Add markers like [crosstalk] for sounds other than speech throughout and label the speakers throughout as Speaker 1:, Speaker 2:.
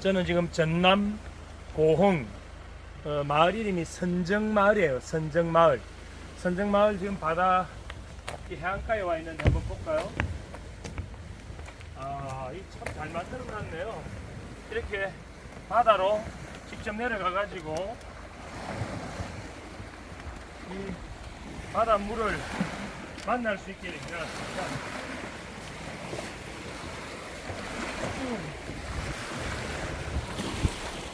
Speaker 1: 저는 지금 전남 고흥 어, 마을 이름이 선정마을이에요. 선정마을. 선정마을 지금 바다 이 해안가에 와 있는데 한번 볼까요? 아, 이 참 잘 만들어 놨네요. 이렇게 바다로 직접 내려가 가지고 이 바다 물을 만날 수 있게 이렇게 해놨습니다.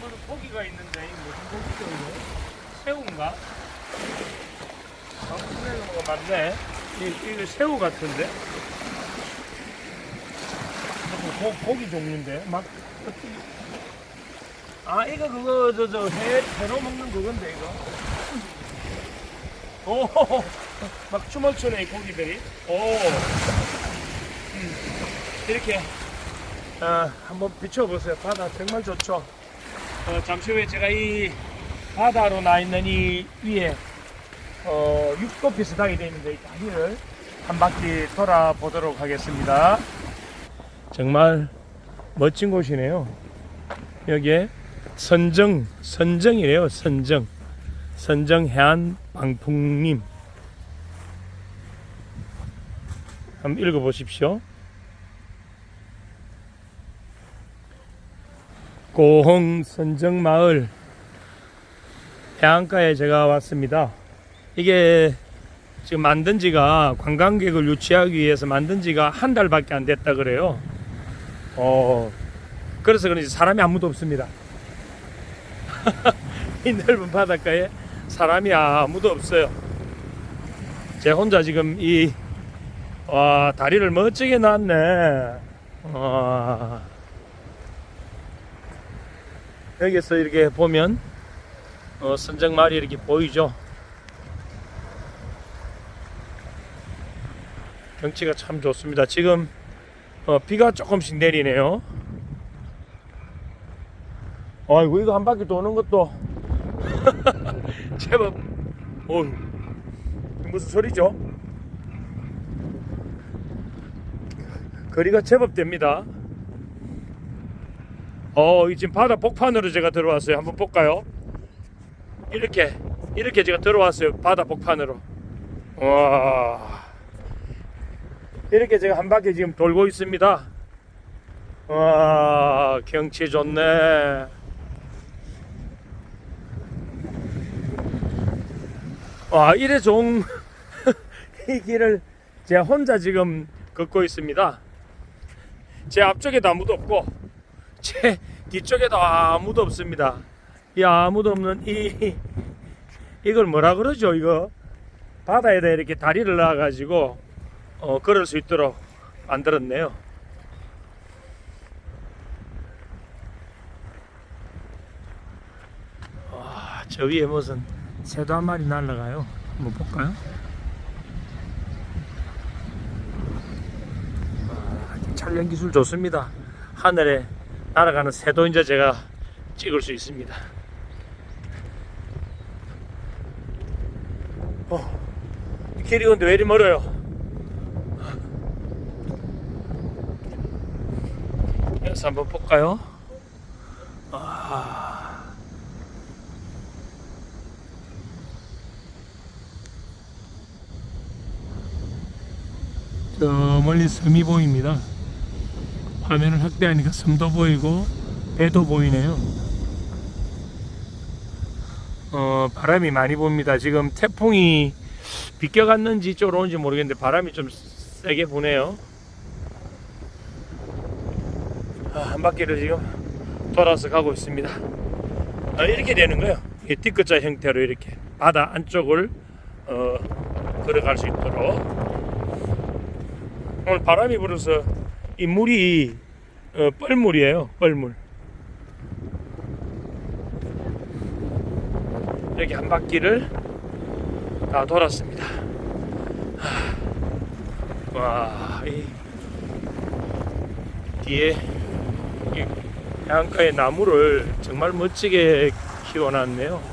Speaker 1: 무슨 고기가 있는데 이 무슨 고기죠 이거? 새우인가? 아, 무슨 거 맞네. 이, 이거 새우 같은데? 고, 고기 종류인데 막 아 이거 그거 저 저 회 회로 먹는 그건데 이거 오 막 춤을 추네 이 고기들이 오 음, 이렇게 어, 한번 비춰보세요 바다 정말 좋죠 어, 잠시 후에 제가 이 바다로 나 있는 이 위에 어, 육도 비슷하게 되어 있는데 이 다리를 한 바퀴 돌아보도록 하겠습니다. 정말 멋진 곳이네요. 여기에 선정, 선정이래요. 선정. 선정 해안 방풍림. 한번 읽어보십시오. 고흥 선정마을 해안가에 제가 왔습니다. 이게 지금 만든 지가 관광객을 유치하기 위해서 만든 지가 한 달밖에 안 됐다 그래요. 어, 그래서 그런지 사람이 아무도 없습니다. [laughs] 이 넓은 바닷가에 사람이 아무도 없어요. 제 혼자 지금 이, 와, 다리를 멋지게 놨네. 와. 여기서 이렇게 보면, 어, 선정말이 이렇게 보이죠. 경치가 참 좋습니다. 지금 어, 비가 조금씩 내리네요. 아이고 이거 한 바퀴 도는 것도 [laughs] 제법 어휴 무슨 소리죠? 거리가 제법 됩니다. 어, 이 지금 바다 복판으로 제가 들어왔어요. 한번 볼까요? 이렇게 이렇게 제가 들어왔어요. 바다 복판으로. 와. 이렇게 제가 한 바퀴 지금 돌고 있습니다. 와, 경치 좋네. 와, 이래 좋은 [laughs] 이 길을 제가 혼자 지금 걷고 있습니다. 제 앞쪽에도 아무도 없고, 제 뒤쪽에도 아무도 없습니다. 이 아무도 없는 이, 이걸 뭐라 그러죠, 이거? 바다에다 이렇게 다리를 놔 가지고, 어, 걸을 수 있도록 만들었네요. 와, 저 위에 무슨 새도 한 마리 날아가요. 한번 볼까요? 와, 촬영 기술 좋습니다. 하늘에 날아가는 새도 이제 제가 찍을 수 있습니다. 어, 이 길이 근데 왜 이리 멀어요? 여기서 한번 볼까요? 아... 저 멀리 섬이 보입니다. 화면을 확대하니까 섬도 보이고 배도 보이네요. 어, 바람이 많이 봅니다. 지금 태풍이 비껴갔는지 이쪽으로 오는지 모르겠는데 바람이 좀 세게 부네요. 아, 한 바퀴를 지금 돌아서 가고 있습니다. 아, 이렇게 되는 거예요. 이 D자 형태로 이렇게 바다 안쪽을 어, 걸어갈 수 있도록 오늘 바람이 불어서 이 물이 어, 뻘물이에요. 뻘물. 이렇게 한 바퀴를 다 돌았습니다. 하, 와, 이 뒤에 이 해안가의 나무를 정말 멋지게 키워놨네요.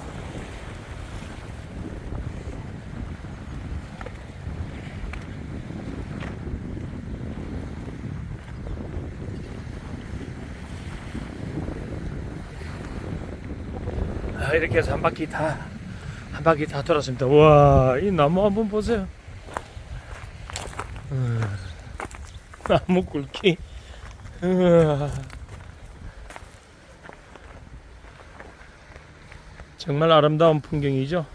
Speaker 1: 자 이렇게 해서 한 바퀴 다 한 바퀴 다 돌았습니다. 와 이 나무 한번 보세요. 음, 나무 굵기. 우와. 정말 아름다운 풍경이죠.